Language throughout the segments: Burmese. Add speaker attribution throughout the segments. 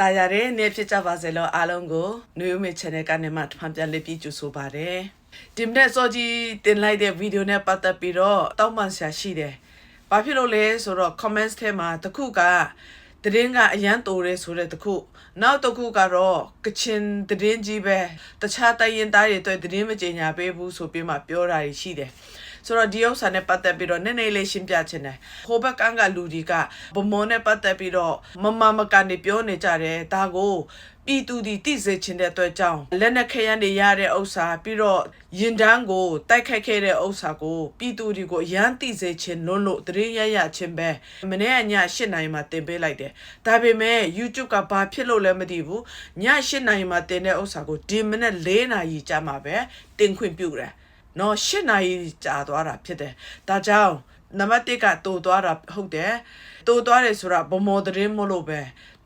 Speaker 1: တာယာတဲ့နေ့ဖြစ်ကြပါစေလို့အားလုံးကိုနွေဦးမေ channel ကနေမှထပ်ပြန်လက်ပြီးကြိုဆိုပါရစေဒီမနေ့စောကြီးတင်လိုက်တဲ့ဗီဒီယိုနဲ့ပတ်သက်ပြီးတော့တောင်းပန်ဆရာရှိတယ်။ဘာဖြစ်လို့လဲဆိုတော့ comments ထဲမှာတစ်ခုကတရင်ကအရန်တိုးရဲဆိုတဲ့တစ်ခုနောက်တစ်ခုကတော့ကချင်တရင်ကြီးပဲတခြားတိုင်းရင်သားတွေအတွက်တရင်မကြေညာပေးဘူးဆိုပြီးမှပြောတာရှိတယ်။ ဆိုတော့ဒီဥစ္စာနဲ့ပတ်သက်ပြီးတော့နည်းနည်းလေးရှင်းပြချင်တယ်။ဟိုဘက်ကကလူဒီကဗမောနဲ့ပတ်သက်ပြီးတော့မမမကနေပြောနေကြတယ်ဒါကိုပြည်သူဒီတိစေချင်တဲ့အတွက်ကြောင့်လက်နက်ခဲယမ်းတွေရတဲ့ဥစ္စာပြီးတော့ရင်တန်းကိုတိုက်ခိုက်ခဲ့တဲ့ဥစ္စာကိုပြည်သူတွေကိုရမ်းတိစေချင်လွန်းလို့တရင်ရရချင်းပဲမနေ့ကည8နိုင်မှာတင်ပေးလိုက်တယ်ဒါပေမဲ့ YouTube ကဘာဖြစ်လို့လဲမသိဘူးည8နိုင်မှာတင်တဲ့ဥစ္စာကိုဒီမနေ့4နာရီကြာမှာပဲတင်ခွင့်ပြုတယ် နော်၈နာရီကြာသွားတာဖြစ်တယ်ဒါကြောင့်နံပါတ်1ကတိုးသွားတာဟုတ်တယ်တိုးသွားတယ်ဆိုတာဗမော်သတင်းမလို့ပဲ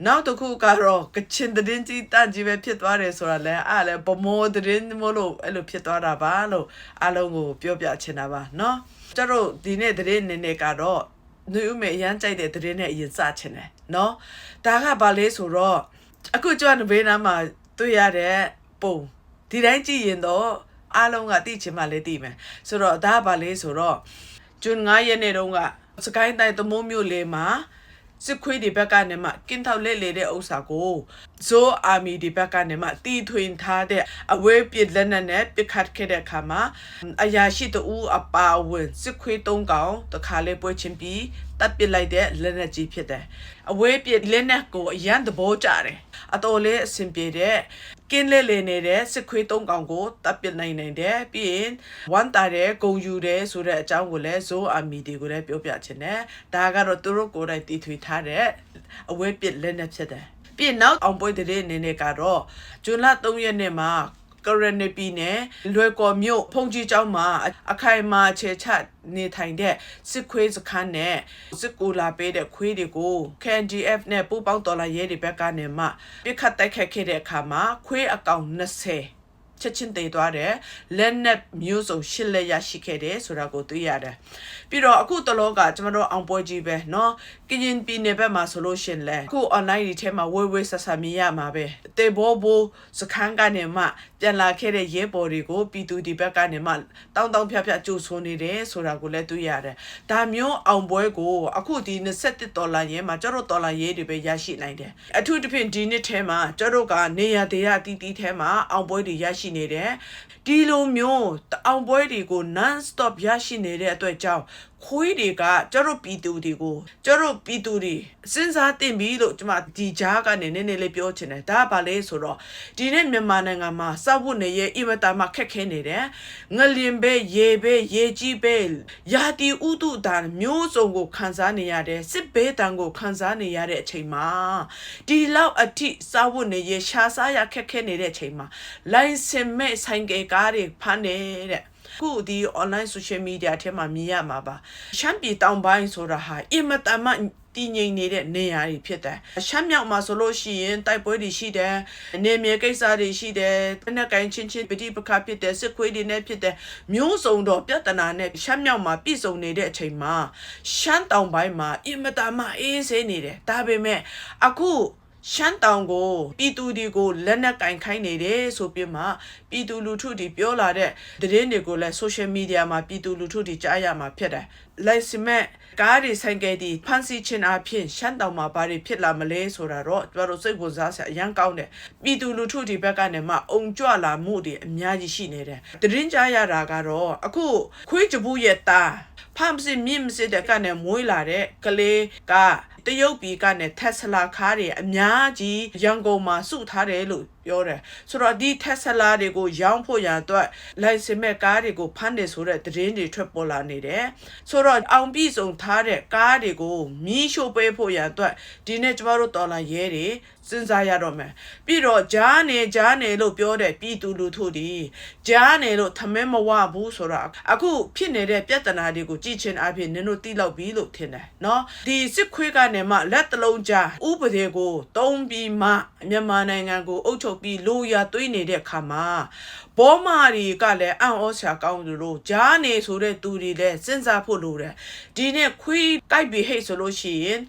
Speaker 1: နောက်တစ်ခုကတော့ကချင်သတင်းကြီးတန့်ကြီးပဲဖြစ်သွားတယ်ဆိုတာလဲအားလဲဗမော်သတင်းမလို့အဲ့လိုဖြစ်သွားတာပါလို့အားလုံးကိုပြောပြချင်တာပါเนาะကျတော့ဒီနေ့သတင်းနေနေကတော့နှွေဦးမေအရန်ကြိုက်တဲ့သတင်းနဲ့အရင်စချင်တယ်เนาะဒါကဘာလဲဆိုတော့အခုကျွမ်းဘေးနားမှာတွေ့ရတဲ့ပုံဒီတိုင်းကြည့်ရင်တော့ အားလုံးကသိချင်မှလည်းသိမယ်ဆိုတော့ဒါကဘာလဲဆိုတော့ဂျွန်9ရက်နေ့တုန်းကစကိုင်းတိုင်းတမိုးမြို့လေမှာစစ်ခွေးဒီဘက်ကနေမှကင်းထောက်လက်လေတဲ့ဥစ္စာကို ဇိုးအာမီဒီဘက်ကနေမှတီထွင်ထားတဲ့အဝေးပစ်လက်နက်နဲ့ပစ်ခတ်ခဲ့တဲ့အခါမှာအရာရှိတူအပါဝင်စစ်ခွေးသုံးကောင်တခါလေးပွဲချင်းပြီးတပ်ပစ်လိုက်တဲ့လက်နက်ကြီးဖြစ်တယ်အဝေးပစ်လက်နက်ကိုအရန်သဘောကျတယ်အတော်လေးအဆင်ပြေတဲ့ကင်းလဲလေနေတဲ့စစ်ခွေးသုံးကောင်ကိုတပ်ပစ်နိုင်နိုင်တယ်ပြီးရင်ဝမ်တာတဲ့ဂုံယူတယ်ဆိုတဲ့အကြောင်းကိုလည်းဇိုးအာမီဒီကိုလည်းပြောပြချင်တယ်ဒါကတော့သူတို့ကိုယ်တိုင်တီထွေထားတဲ့အဝဲပစ်လက်နက်ဖြစ်တယ် ပြီးရင်နောက်အောင်ပွဲတဲ့အနေနဲ့ကတော့ဂျွန်လ3ရက်နေ့မှာကရနေပီနဲ့လွယ်ကော်မြို့ဖုန်ကြီးကျောင်းမှာအခိုင်အမာခြေချနေထိုင်တဲ့စစ်ခွေးစခန်းနဲ့စစ်ကူလာပေးတဲ့ခွေးတွေကို KNDF နဲ့ပူးပေါင်းတော်လာရဲတွေဘက်ကနေမှပြစ်ခတ်တိုက်ခတ်ခဲ့တဲ့အခါမှာခွေးအကောင်20 ချက်ချင်းတည်သွားတယ်လက်နက်မျိုးစုံရှစ်လက်ရရှိခဲ့တယ်ဆိုတာကိုသိရတယ်ပြီးတော့အခုတလောကကျွန်တော်တို့အောင်ပွဲကြီးပဲเนาะကရင်ပြည်နယ်ဘက်မှာဆိုလို့ရှင်လဲအခု online တွေထဲမှာဝေးဝေးဆက်ဆက်မြင်ရမှာပဲတေဘောဘောစခန်းကနေမှပြန်လာခဲ့တဲ့ရဲဘော်တွေကိုပြည်သူဒီဘက်ကနေမှတောင်းတောင်းဖြတ်ဖြတ်ကြိုးဆိုနေတယ်ဆိုတာကိုလည်းသိရတယ်ဒါမျိုးအောင်ပွဲကိုအခုဒီ27ဒေါ်လာရဲမှာကျတော့ဒေါ်လာရဲတွေပဲရရှိနိုင်တယ်အထူးသဖြင့်ဒီနှစ်ထဲမှာကျတော့ကနေရဒေရတီတီထဲမှာအောင်ပွဲတွေရရှိ နေတယ်ဒီလိုမျိုးအောင်ပွဲတွေကို non stop ရရှိနေတဲ့အတွက်ကြောင့်ခွေးတွေကကျတို့ပြည်သူတွေကိုကျတို့ပြည်သူတွေစဉ်းစားတင်ပြီလို့ကျွန်မဒီကြားကနေနည်းနည်းလေးပြောချင်တယ်ဒါကဘာလဲဆိုတော့ဒီနေ့မြန်မာနိုင်ငံမှာစောက်ဖို့နေရဲ့အင်မတန်မှခက်ခဲနေတယ်ငလင်ပဲရေပဲရေကြီးပဲယာတီဥတုတန်မျိုးစုံကိုခံစားနေရတယ်စစ်ဘေးတန်ကိုခံစားနေရတဲ့အချိန်မှာဒီလောက်အထိစောက်ဖို့နေရဲ့ရှားစားရခက်ခဲနေတဲ့အချိန်မှာလိုင်စင်မဲ့ဆိုင်ကယ်ကားတွေဖမ်းနေတဲ့ခုဒီ online social media ထဲမှာမြင်ရမှာပါရှမ်းပြည်တောင်ပိုင်းဆိုတာဟာအင်မတန်မှတည်ငြိမ်နေတဲ့နေရာတွေဖြစ်တယ်။ရှမ်းမြောက်မှာဆိုလို့ရှိရင်တိုက်ပွဲတွေရှိတယ်။နေမြေကိစ္စတွေရှိတယ်။တနက်ကိုင်းချင်းချင်းပဋိပက္ခဖြစ်တယ်စစ်ခွေးတွေနဲ့ဖြစ်တယ်။မျိုးစုံတော့ပြဿနာနဲ့ရှမ်းမြောက်မှာပြည်စုံနေတဲ့အချိန်မှာရှမ်းတောင်ပိုင်းမှာအင်မတန်မှအေးဆေးနေတယ်။ဒါပေမဲ့အခု ရှမ်းတောင်ကိုပြည်သူတွေကိုလက်နက်ကင်ခိုင်းနေတယ်ဆိုပြီးမှပြည်သူလူထုတွေပြောလာတဲ့သတင်းတွေကိုလည်း social media မှာပြည်သူလူထုတွေကြားရမှာဖြစ်တယ်။လိုက်စမက်ကားတွေဆိုင်ကယ်တွေဖန်ဆီးခြင်းအဖြစ်ရှမ်းတောင်မှာဘာတွေဖြစ်လာမလဲဆိုတာတော့ကျွန်တော်စိတ်ဝင်စားစရာအရန်ကောင်းတယ်။ပြည်သူလူထုတွေဘက်ကနေမှအုံကြွလာမှုတွေအများကြီးရှိနေတယ်။သတင်းကြားရတာကတော့အခုခွေးကြဘူးရဲ့သားဖမ်းစစ်မြင့်မစစ်တဲ့ကနေမွေးလာတဲ့ကလေးက တရုတ်ပြည်ကနေတက်ဆလာကားတွေအများကြီးရန်ကုန်မှာစုထားတယ်လို့ပြောတယ်ဆိုတော့ဒီတက်ဆလာတွေကိုရောင်းဖို့ရန်အတွက်လိုင်စင်မဲ့ကားတွေကိုဖမ်းတယ်ဆိုတဲ့သတင်းတွေထွက်ပေါ်လာနေတယ်ဆိုတော့အောင်ပြည်စုံထားတဲ့ကားတွေကိုမီးရှို့ပေးဖို့ရန်အတွက်ဒီနေ့ကျမတို့တော်လာရဲတွေ စဉ်းစားရတော့မယ်ပြီးတော့ဂျားနေဂျားနေလို့ပြောတဲ့ပြည်သူလူထုဒီဂျားနေလို့ထမင်းမဝဘူးဆိုတော့အခုဖြစ်နေတဲ့ပြဿနာတွေကိုကြည့်ချင်းအဖြစ်နင်တို့သိလောက်ပြီလို့ထင်တယ်เนาะဒီစစ်ခွေးကနေမှလက်တလုံးကြားဥပဒေကိုတုံးပြီးမှမြန်မာနိုင်ငံကိုအုပ်ချုပ်ပြီးလိုရာသွေးနေတဲ့ခါမှာဘောမာတွေကလည်းအံ့ဩစရာကောင်းသူတို့ဂျားနေဆိုတဲ့သူတွေလည်းစဉ်းစားဖို့လိုတယ်ဒီနေ့ခွေးကြိုက်ပြီးဟိတ်ဆိုလို့ရှိရင်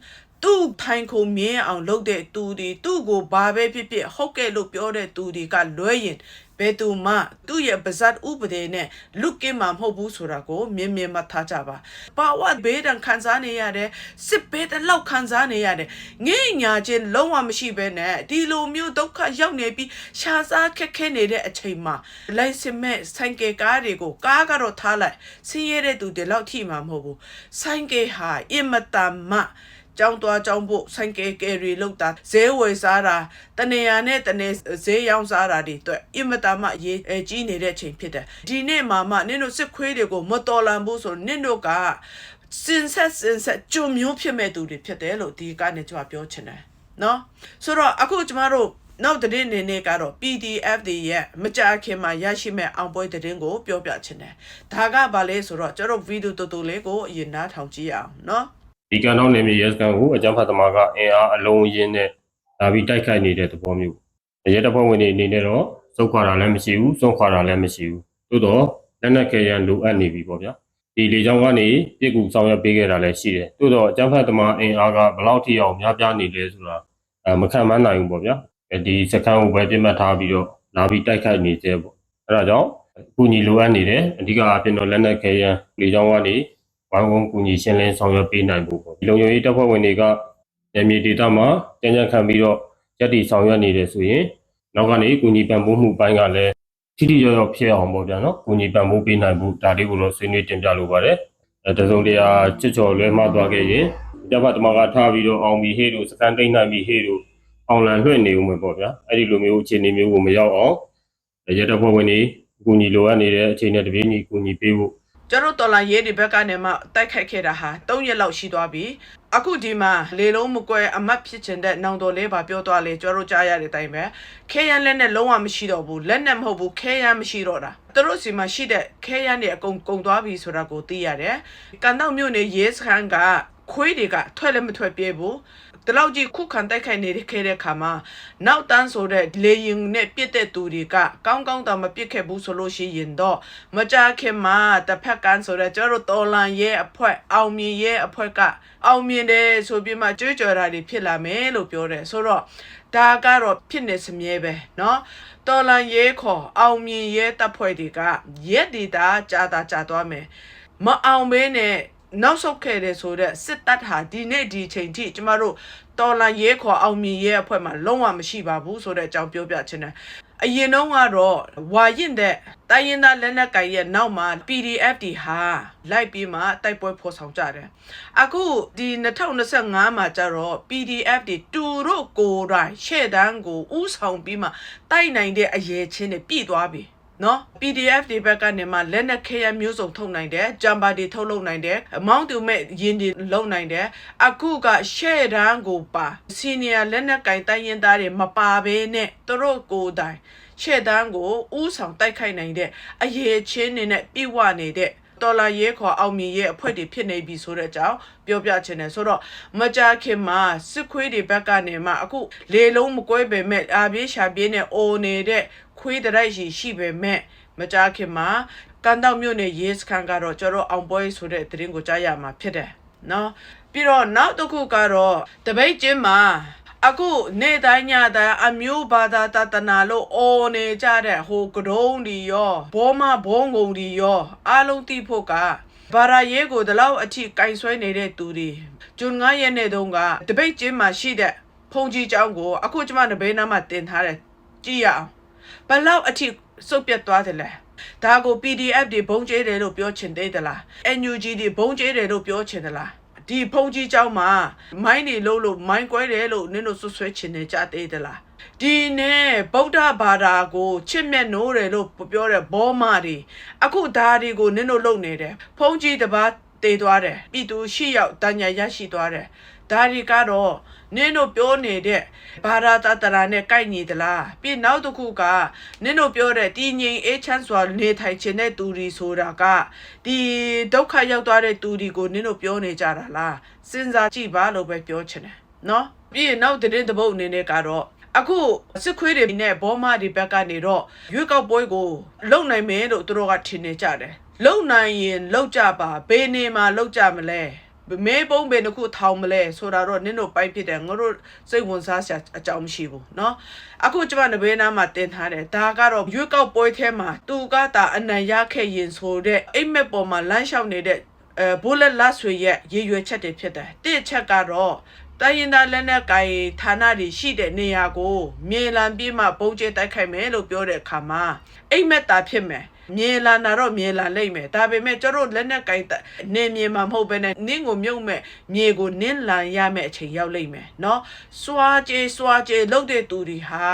Speaker 1: သူ့ထိုင်ခုံမြင်အောင်လုပ်တဲ့သူဒီသူ့ကိုဘာပဲဖြစ်ဖြစ်ဟုတ်ကဲ့လို့ပြောတဲ့သူတွေကလွဲရင်ဘယ်သူမှသူ့ရဲ့ပါဇတ်ဥပဒေနဲ့လွတ်ကင်းမှာမဟုတ်ဘူးဆိုတာကိုမြင်မြင်မှတ်ထားကြပါဘာဝဘေးဒဏ်ခံစားနေရတယ်စစ်ဘေးတလောက်ခံစားနေရတယ်ငိမ့်ညာခြင်းလုံးဝမရှိဘဲနဲ့ဒီလိုမျိုးဒုက္ခရောက်နေပြီးရှားစားခက်ခဲနေတဲ့အချိန်မှာလိုင်စင်မဲ့ဆိုင်ကယ်ကားတွေကိုကားကတော့ထားလိုက်ဆင်းရဲတဲ့သူတွေလောက်ထိမှာမဟုတ်ဘူးဆိုင်ကယ်ဟာအင်မတန်မှ ကျောင်းသွားကျောင်းဖို့ဆိုင်ကယ်ကယ်ရီလောက်တာဈေးဝယ်စားတာတနေရာနဲ့တနေဈေးရောင်းစားတာတွေအတွက်အင်မတန်မှအရေးအကြီးနေတဲ့အချိန်ဖြစ်တယ်ဒီနေ့မှာမှနင်တို့စစ်ခွေးတွေကိုမတော်လန်ဘူးဆိုနင်တို့ကစင်ဆက်စင်ဆက်ကြုံမျိုးဖြစ်မဲ့သူတွေဖြစ်တယ်လို့ဒီကနေကျွန်မပြောချင်တယ်နော်ဆိုတော့အခုကျမတို့နောက်တဲ့နေ့နေ့ကတော့ PDF တွေရဲ့မကြာခင်မှာရရှိမဲ့အောင်ပွဲတဲ့ကိုပြောပြချင်တယ်ဒါကဘာလဲဆိုတော့ကျွန်တော်ဗီဒီယိုတူတူလေးကိုအရင်နားထောင်ကြည့်ရအောင်နော်
Speaker 2: ဒီကန်တော့နေမြေရဲစကန်ကိုအကြမ်းဖက်သမားကအင်အားအလုံးရင်းနဲ့လာပြီးတိုက်ခိုက်နေတဲ့သဘောမျိုးရဲတပ်ဖွဲ့ဝင်တွေအနေနဲ့တော့စုခွာတာလည်းမရှိဘူးစွန့်ခွာတာလည်းမရှိဘူးသို့တော့လက်နက်ခဲယံလိုအပ်နေပြီပေါ့ဗျာဒီလေကြောင်းကနေပြစ်ကူဆောင်ရွက်ပေးခဲ့တာလည်းရှိတယ်သို့တော့အကြမ်းဖက်သမားအင်အားကဘယ်လောက်ထိအောင်များပြားနေလဲဆိုတာအဲမခံမနိုင်ဘူးပေါ့ဗျာအဲဒီစကန်ကိုပဲပြစ်မှတ်ထားပြီးတော့လာပြီးတိုက်ခိုက်နေသေးပေါ့အဲဒါကြောင့်အကူအညီလိုအပ်နေတယ်အဓိကအပြင်တော့လက်နက်ခဲယံလေကြောင်းကနေ ဝိုင်းဝန်းကူညီရှင်းလင်းဆောင်ရွက်ပေးနိုင်ဖို့ပေါ့ဒီလုံခြုံရေးတပ်ဖွဲ့ဝင်တွေကနယ်မြေဒေသမှာကြံ့ကြံ့ခံပြီးတော့ရက်တီဆောင်ရွက်နေတယ်ဆိုရင်နောက်ကနေကူညီပံ့ပိုးမှုပိုင်းကလည်းထိထိရောက်ရောက်ဖြစ်အောင်ပေါ့ဗျာနော်ကူညီပံ့ပိုးပေးနိုင်ဖို့ဒါလေးကိုတော့ဆွေးနွေးတင်ပြလိုပါတယ်အဲတစုံတရာချစ်ချော်လွဲမှားသွားခဲ့ရင်တပ်ဖတ်တမကထားပြီးတော့အောင်ပြီးဟေးတို့စကန်တိန်နိုင်ပြီးဟေးတို့အောင်လန်လွှင့်နေဦးမယ်ပေါ့ဗျာအဲ့ဒီလိုမျိုးအခြေအနေမျိုးကိုမရောက်အောင်ရဲတပ်ဖွဲ့ဝင်တွေကူညီလိုအပ်နေတဲ့အခြေအနေတပြေးညီကူညီပေးဖို့
Speaker 1: ကျွန်တော်တော်လာရေးဒီဘက်ကနေမှတိုက်ခိုက်ခဲ့တာဟာ3ရက်လောက်ရှိသွားပြီအခုဒီမှာလေလုံးမကွဲအမတ်ဖြစ်ချင်တဲ့နောင်တော်လေးပါပြောသွားလေကျွန်တော်ကြားရတဲ့အတိုင်းပဲခဲရန်လက်နဲ့လုံးဝမရှိတော့ဘူးလက်နဲ့မဟုတ်ဘူးခဲရန်မရှိတော့တာသူတို့စီမှာရှိတဲ့ခဲရန်တွေအကုန်ကုန်သွားပြီဆိုတာကိုသိရတယ်ကန်တော့မြို့နယ်ရဲစခန်းက ခွေးတွေကထွက်လည်းမထွက်ပြေးဘူးတလောက်ကြီးခုခံတိုက်ခိုက်နေခဲ့တဲ့ခါမှာနောက်တန်းဆိုတဲ့လေရင်နဲ့ပြစ်တဲ့သူတွေကကောင်းကောင်းတောင်မပြစ်ခဲ့ဘူးဆိုလို့ရှိရင်တော့မကြခင်မှာတစ်ဖက်ကန်ဆိုတဲ့ကျတို့တော်လန်ရဲ့အဖွဲအောင်မြင်ရဲ့အဖွဲကအောင်မြင်တယ်ဆိုပြီးမှကြွေးကြော်တာတွေဖြစ်လာမယ်လို့ပြောတယ်ဆိုတော့ဒါကတော့ဖြစ်နေစမြဲပဲเนาะတော်လန်ရဲခေါ်အောင်မြင်ရဲတပ်ဖွဲ့တွေကရက်ဒီတာကြာတာကြာသွားမယ်မအောင်ဘဲနဲ့ နောက်ဆုတ်ခဲ့တယ်ဆိုတော့စစ်တပ်ဟာဒီနေ့ဒီချိန်ထိကျမတို့တော်လန်ရဲခေါ်အောင်မြင်ရဲအဖွဲ့မှာလုံးဝမရှိပါဘူးဆိုတဲ့အကြောင်းပြောပြချင်တယ်အရင်တော့ကတော့ဝါရင်တဲ့တိုင်းရင်းသားလက်နက်ကိုင်ရဲ့နောက်မှာ PDF တီဟာလိုက်ပြီးမှတိုက်ပွဲဖော်ဆောင်ကြတယ်အခုဒီ2025မှာကျတော့ PDF တီတူတို့ကိုယ်တိုင်ရှေ့တန်းကိုဥဆောင်ပြီးမှတိုက်နိုင်တဲ့အရေးချင်းတွေပြည်သွားပြီ နော် PDF တွေဘက်ကနေမှလက်နက်ခဲယမ်းမျိုးစုံထုတ်နိုင်တယ်ဂျမ်ဘာတွေထုတ်လုပ်နိုင်တယ်အမောင်းတူမဲ့ယင်းတွေလုပ်နိုင်တယ်အခုကရှေ့တန်းကိုပါစီနီယာလက်နက်ကင်တိုင်းရင်သားတွေမပါဘဲနဲ့သူတို့ကိုယ်တိုင်ရှေ့တန်းကိုဥဆောင်တိုက်ခိုက်နိုင်တဲ့အရေးချင်းနေနဲ့ပြည့်ဝနေတဲ့ တော်လာရဲခေါ်အောင်မြင်ရဲ့အဖွဲ့တွေဖြစ်နေပြီဆိုတဲ့အကြောင်းပြောပြချင်တယ်ဆိုတော့မကြခင်မှာစစ်ခွေးတွေဘက်ကနေမှအခုလေလုံးမကွဲပေမဲ့အာပြေးရှာပြေးနဲ့အိုနေတဲ့ခွေးတရိုက်ရှိရှိပေမဲ့မကြခင်မှာကန်တောက်မြို့နယ်ရဲစခန်းကတော့ကျွန်တော်အောင်ပွဲဆိုတဲ့သတင်းကိုကြားရမှာဖြစ်တယ်နော်ပြီးတော့နောက်တစ်ခုကတော့တပိတ်ချင်းမှာ အခုနေတိုင်းညတိုင်းအမျိုးဘာသာတတနာလို့အော်နေကြတဲ့ဟိုကတုံးဒီရောဘောမဘုံငုံဒီရောအားလုံးသိဖို့ကဘာရာရဲကိုဒီလောက်အထိကင်ဆွဲနေတဲ့သူတွေဂျွန်9ရက်နေ့တုန်းကတပိတ်ချင်းမှာရှိတဲ့ဖုန်ကြီးเจ้าကိုအခုကျမနဘေးနားမှာတင်ထားတယ်ကြည့်ရအောင်ဘယ်လောက်အထိစုပ်ပြတ်သွားတယ်လဲဒါကို PDF တွေဘုံကျဲတယ်လို့ပြောချင်သေးသလား NUG တွေဘုံကျဲတယ်လို့ပြောချင်သလား ဒီဖုန်ကြီးเจ้าမှာမိုင်းနေလို့လို့မိုင်းကွဲတယ်လို့နင်းတို့ဆွဆွဲချင်နေကြသေးသလားဒီနဲ့ဗုဒ္ဓဘာသာကိုချစ်မြတ်နိုးတယ်လို့ပြောတဲ့ဘောမတွေအခုဒါတွေကိုနင်းတို့လုံနေတယ်ဖုန်ကြီးတစ်ပါးတေသွားတယ်ပြည်သူရှိရောက်တန်ညာရရှိသွားတယ် ဒါတွေကတော့နင်းတို့ပြောနေတဲ့ဘာသာတတရာနဲ့ကိုက်ညီသလားပြီးနောက်တစ်ခုကနင်းတို့ပြောတဲ့တည်ငြိမ်အေးချမ်းစွာနေထိုင်ခြင်းတဲ့သူတွေဆိုတာကဒီဒုက္ခရောက်သွားတဲ့သူတွေကိုနင်းတို့ပြောနေကြတာလားစဉ်းစားကြည့်ပါလို့ပဲပြောချင်တယ်နော်ပြီးရင်နောက်တဲ့တဲ့ဘုတ်အနေနဲ့ကတော့အခုစစ်ခွေးတွေနဲ့ဘောမတွေဘက်ကနေတော့ရွေးကောက်ပွဲကိုလုံနိုင်မယ်လို့သူတို့ကထင်နေကြတယ်လုံနိုင်ရင်လုံကြပါဘယ်နေမှာလုံကြမလဲ မဲပုံးပဲတစ်ခုထောင်မလဲဆိုတာတော့နင်တို့ပိုက်ဖြစ်တယ်ငါတို့စိတ်ဝင်စားစရာအကြောင်းမရှိဘူးเนาะအခုကျမနဘေးနားမှာတင်ထားတယ်ဒါကတော့ရွေးကောက်ပွဲထဲမှာသူကတာအနံရခဲ့ရင်ဆိုတဲ့အိမ်မက်ပေါ်မှာလမ်းလျှောက်နေတဲ့အဲဘိုးလက်လဆွေရဲ့ရည်ရွယ်ချက်တွေဖြစ်တယ်တစ်ချက်ကတော့တိုင်းရင်သားလက်နက်ကိုင်ဌာနတွေရှိတဲ့နေရာကိုမြေလံပြီးမှပုံကျဲတိုက်ခိုက်မယ်လို့ပြောတဲ့အခါမှာအိမ်မက်တာဖြစ်မယ် မြေလာနာတော့မြေလာလိမ့်မယ်ဒါပေမဲ့ကျတို့လက်နက်ကင်နေမြေမှာမဟုတ်ဘဲနဲ့နင်းကိုမြုပ်မဲ့မြေကိုနင်းလန်ရမယ့်အချိန်ရောက်လိမ့်မယ်เนาะစွာကြေးစွာကြေးလုတ်တဲ့သူတွေဟာ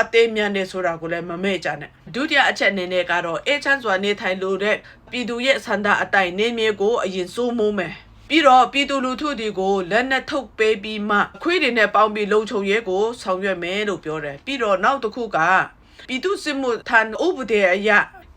Speaker 1: အသေးမြန်တယ်ဆိုတာကိုလည်းမမေ့ကြနဲ့ဒုတိယအချက်အနေနဲ့ကတော့အေချမ်းစွာနေထိုင်လို့တဲ့ပြည်သူရဲ့ဆန္ဒအတိုင်းနေမြေကိုအရင်စိုးမိုးမယ်ပြီးတော့ပြည်သူလူထုတွေကိုလက်နက်ထုတ်ပေးပြီးမှခွေးတွေနဲ့ပေါင်းပြီးလုံခြုံရေးကိုဆောင်ရွက်မယ်လို့ပြောတယ်ပြီးတော့နောက်တစ်ခုကပြည်သူစစ်မှုထမ်းဥပဒေအရ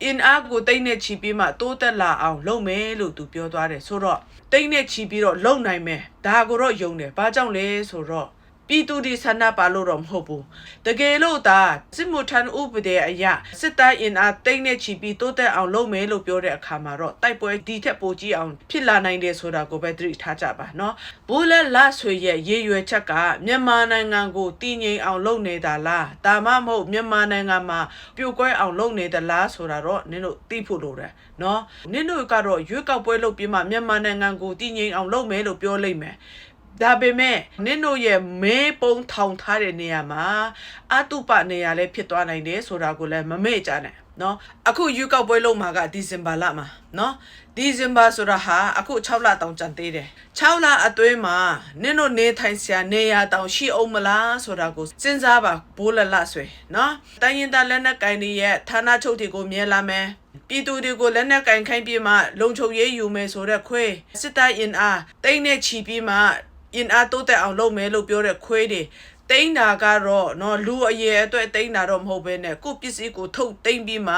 Speaker 1: အင်အားကိုတိတ်နဲ့ချီပြီးမှတိုးတက်လာအောင်လုပ်မယ်လို့သူပြောသွားတယ်ဆိုတော့တိတ်နဲ့ချီပြီးတော့လုပ်နိုင်မယ်ဒါကိုတော့ယုံတယ်ဘာကြောင့်လဲဆိုတော့ ပြည်သူတွေဆန္ဒပါလို့တော့မဟုတ်ဘူးတကယ်လို့သာစစ်မှုထမ်းဥပဒေအရစစ်တပ်အင်အားတိတ်နဲ့ချီပြီးတိုးတက်အောင်လုပ်မယ်လို့ပြောတဲ့အခါမှာတော့တိုက်ပွဲဒီထက်ပိုကြီးအောင်ဖြစ်လာနိုင်တယ်ဆိုတာကိုပဲသတိထားကြပါနော်ဘူလက်လဆွေရဲ့ရေရွယ်ချက်ကမြန်မာနိုင်ငံကိုတည်ငြိမ်အောင်လုပ်နေတာလားဒါမှမဟုတ်မြန်မာနိုင်ငံမှာပြိုကွဲအောင်လုပ်နေသလားဆိုတာတော့နင်တို့သိဖို့လိုတယ်နော်နင်တို့ကတော့ရွေးကောက်ပွဲလုပ်ပြီးမှမြန်မာနိုင်ငံကိုတည်ငြိမ်အောင်လုပ်မယ်လို့ပြောလိမ့်မယ် ဒါပေမဲ့နင့်တို့ရဲ့မဲပုံထောင်ထားတဲ့နေရာမှာအတုပနေရာလည်းဖြစ်သွားနိုင်တယ်ဆိုတာကိုလည်းမမေ့ကြနဲ့နော်အခုယူကောက်ပွဲလုံးမှာကဒီဇင်ဘာလမှာနော်ဒီဇင်ဘာဆိုတာဟာအခု6လတောင်ကျန်သေးတယ်6လအတွင်းမှာနင့်တို့နေထိုင်စရာနေရာတောင်ရှိအောင်မလားဆိုတာကိုစဉ်းစားပါဘိုးလလဆွေနော်တိုင်းရင်သားလက်နက်ကင်တွေရဲ့ဌာနချုပ်တွေကိုမြဲလာမယ်ပြည်သူတွေကိုလက်နက်ကင်ခိုင်းပြီးမှလုံခြုံရေးယူမယ်ဆိုတဲ့ခွေစစ်တပ်အင်အားတိမ့်နဲ့ချီပြီးမှ အင်အားတိုးတက်အောင်လုပ်မယ်လို့ပြောတဲ့ခွေးတွေ တိန်းတာကတော့နော်လူအရေအတွက်တိန်းတာတော့မဟုတ်ဘဲနဲ့ကိုယ့်ပစ္စည်းကိုထုတ်တိန်းပြီးမှ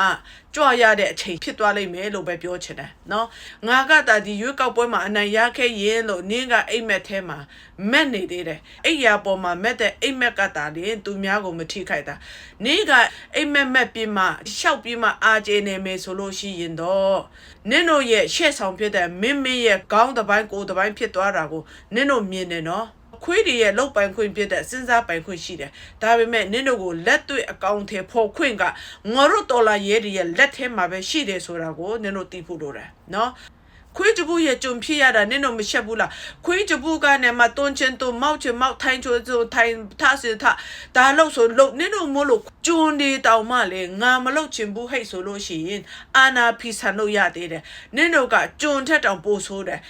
Speaker 1: ကြွရတဲ့အချိန်ဖြစ်သွားလိမ့်မယ်လို့ပဲပြောချင်တယ်နော်ငါကတာဒီရွေးကောက်ပွဲမှာအနိုင်ရခဲ့ရင်လို့နင်းကအိမ်မက်ထဲမှာမက်နေသေးတယ်အိယာပေါ်မှာမက်တဲ့အိမ်မက်ကတာလေသူများကိုမထိခိုက်တာနင်းကအိမ်မက်မက်ပြီးမှရှောက်ပြီးမှအာကျေနေမယ်ဆိုလို့ရှိရင်တော့နင်းတို့ရဲ့ရှေ့ဆောင်ဖြစ်တဲ့မင်းမင်းရဲ့ခေါင်းတစ်ပိုင်းကိုယ်တစ်ပိုင်းဖြစ်သွားတာကိုနင်းတို့မြင်နေနော် ခွေးတွေရဲ့လောက်ပိုင်ခွင့်ဖြစ်တဲ့စဉ်းစားပိုင်ခွင့်ရှိတယ်။ဒါပေမဲ့နင့်တို့ကိုလက်တွေ့အကောင့်ထဲပေါ်ခွင့်ကငါတို့တော်လာရဲတွေရဲ့လက်ထဲမှာပဲရှိတယ်ဆိုတာကိုနင့်တို့သိဖို့လိုတယ်နော်။ခွေးကြဘူးရဲ့ကြုံဖြစ်ရတာနင့်တို့မရှက်ဘူးလားခွေးကြဘူးကနဲ့မှတွန်းချင်းတွန်းမောက်ချင်မောက်ထိုင်းချိုချိုထိုင်းထဆင်ထဒါလို့ဆိုလို့နင့်တို့မို့လို့ကျွန်းဒီတောင်မှလေငါမလို့ချင်ဘူးဟိတ်ဆိုလို့ရှိရင်အာနာဖီဆန်လို့ရသေးတယ်နင့်တို့ကကျွန်းထက်တောင်ပိုဆိုးတယ်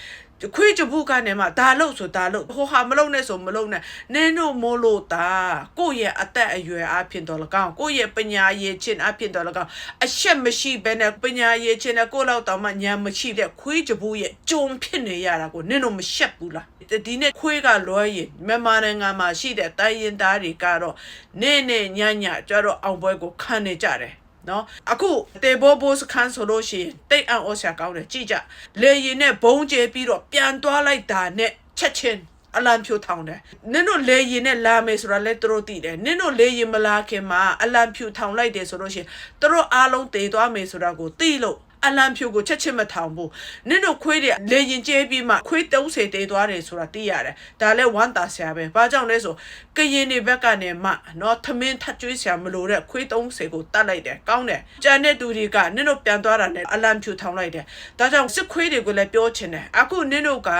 Speaker 1: ခွေးကြဘူးကနေမှဒါလို့ဆိုဒါလို့ဟိုဟာမလုံနဲ့ဆိုမလုံနဲ့နင်းတို့မိုးလို့တာကိုယ့်ရဲ့အသက်အရွယ်အဖြစ်တော်လကောင်းကိုယ့်ရဲ့ပညာရည်ချင်းအဖြစ်တော်လကောင်းအရှက်မရှိဘဲနဲ့ပညာရည်ချင်းနဲ့ကိုယ့်လောက်တောင်မှညာမရှိတဲ့ခွေးကြဘူးရဲ့ကြုံဖြစ်နေရတာကိုနင်းတို့မရှက်ဘူးလားဒီနေ့ခွေးကလွဲရင်မြန်မာနိုင်ငံမှာရှိတဲ့တိုင်းရင်းသားတွေကတော့နေနေညညကြတော့အောင်ပွဲကိုခံနေကြတယ် နော်အခုတေဘောဘောစခန်းဆိုလို့ရှိရင်တိတ်အံ့ဩစရာကောင်းတယ်ကြည့်ကြလေရင်နဲ့ဘုံကျဲပြီးတော့ပြန်သွားလိုက်တာနဲ့ချက်ချင်းအလံဖြူထောင်တယ်နင်တို့လေရင်နဲ့လာမယ်ဆိုတာလဲသူတို့သိတယ်နင်တို့လေရင်မလာခင်မှာအလံဖြူထောင်လိုက်တယ်ဆိုလို့ရှိရင်သူတို့အားလုံးတည်သွားမယ်ဆိုတာကိုသိလို့ အလံဖြူကိုချက်ချင်းမထောင်ဘူးနင့်တို့ခွေးတွေလေရင်ကျဲပြီးမှခွေး30တေးသွားတယ်ဆိုတာသိရတယ်ဒါလည်းဝမ်းသာဆရာပဲဘာကြောင့်လဲဆိုကရင်တွေဘက်ကနေမှနော်သမင်းထကျွေးဆရာမလို့တဲ့ခွေး30ကိုတတ်လိုက်တယ်ကောင်းတယ်ကြံတဲ့သူတွေကနင့်တို့ပြန်သွားတာနဲ့အလံဖြူထောင်လိုက်တယ်ဒါကြောင့်စစ်ခွေးတွေကိုလည်းပြောချင်တယ်အခုနင့်တို့က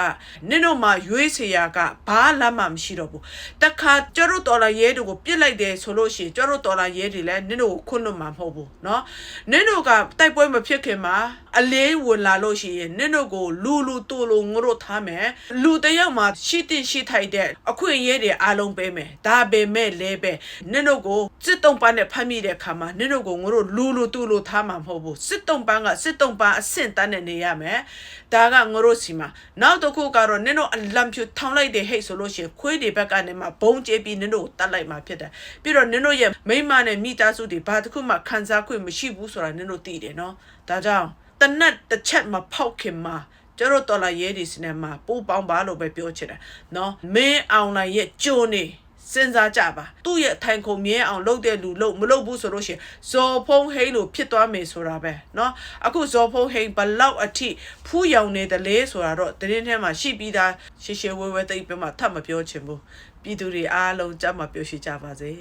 Speaker 1: နင့်တို့မှာရွေးစရာကဘာလမ်းမှမရှိတော့ဘူးတခါကျတို့တော်လာရဲတွေကိုပြစ်လိုက်တယ်ဆိုလို့ရှိရင်ကျတို့တော်လာရဲတွေလည်းနင့်တို့ကိုခွန့်လွတ်မှာမဟုတ်ဘူးနော်နင့်တို့ကတိုက်ပွဲမဖြစ်ခင်မှာ amar အလေးဝင်လာလို့ရှိရင်နင်တို့ကိုလူလူတူလူငတို့ထားမယ်လူတစ်ယောက်မှာရှိတင်ရှိထိုက်တဲ့အခွင့်အရေးတွေအားလုံးပေးမယ်ဒါပေမဲ့လည်းပဲနင်တို့ကိုစစ်တုံးပန်းနဲ့ဖမ်းမိတဲ့ခါမှာနင်တို့ကိုငတို့လူလူတူလူထားမှာမဟုတ်ဘူးစစ်တုံးပန်းကစစ်တုံးပန်းအဆင့်တန်းနဲ့နေရမယ်ဒါကငတို့စီမှာနောက်တစ်ခုကတော့နင်တို့အလံဖြူထောင်လိုက်တဲ့ဟိတ်ဆိုလို့ရှိရင်ခွေးတွေဘက်ကနေမှဘုံကျဲပြီးနင်တို့ကိုတတ်လိုက်မှာဖြစ်တယ်ပြီးတော့နင်တို့ရဲ့မိမနဲ့မိသားစုတွေဘာတစ်ခုမှခံစားခွင့်မရှိဘူးဆိုတာနင်တို့သိတယ်နော်ဒါကြောင့် တနတ်တစ်ချက်မဖောက်ခင်မှာကျတော့တော်လာရဲဒီစနေမှာပို့ပေါင်းပါလို့ပဲပြောချင်တယ်နော်မင်းအောင်လိုက်ရဲ့ကြိုးနေ စဉ်းစားကြပါသူ့ရဲ့ထိုင်ခုံမြဲအောင်လုပ်တဲ့လူလုပ်မလုပ်ဘူးဆိုလို့ရှိရင်ဇော်ဖုံးဟိန်းလို့ဖြစ်သွားမယ်ဆိုတာပဲเนาะအခုဇော်ဖုံးဟိန်းဘလောက်အထိဖူးယောင်နေတယ်လေဆိုတာတော့တင်းထဲမှာရှိပြီးသားရှေရှေဝဲဝဲတိတ်ပြမထပ်မပြောချင်ဘူးပြည်သူတွေအားလုံးကြမ်းမပြောရှိကြပါစေ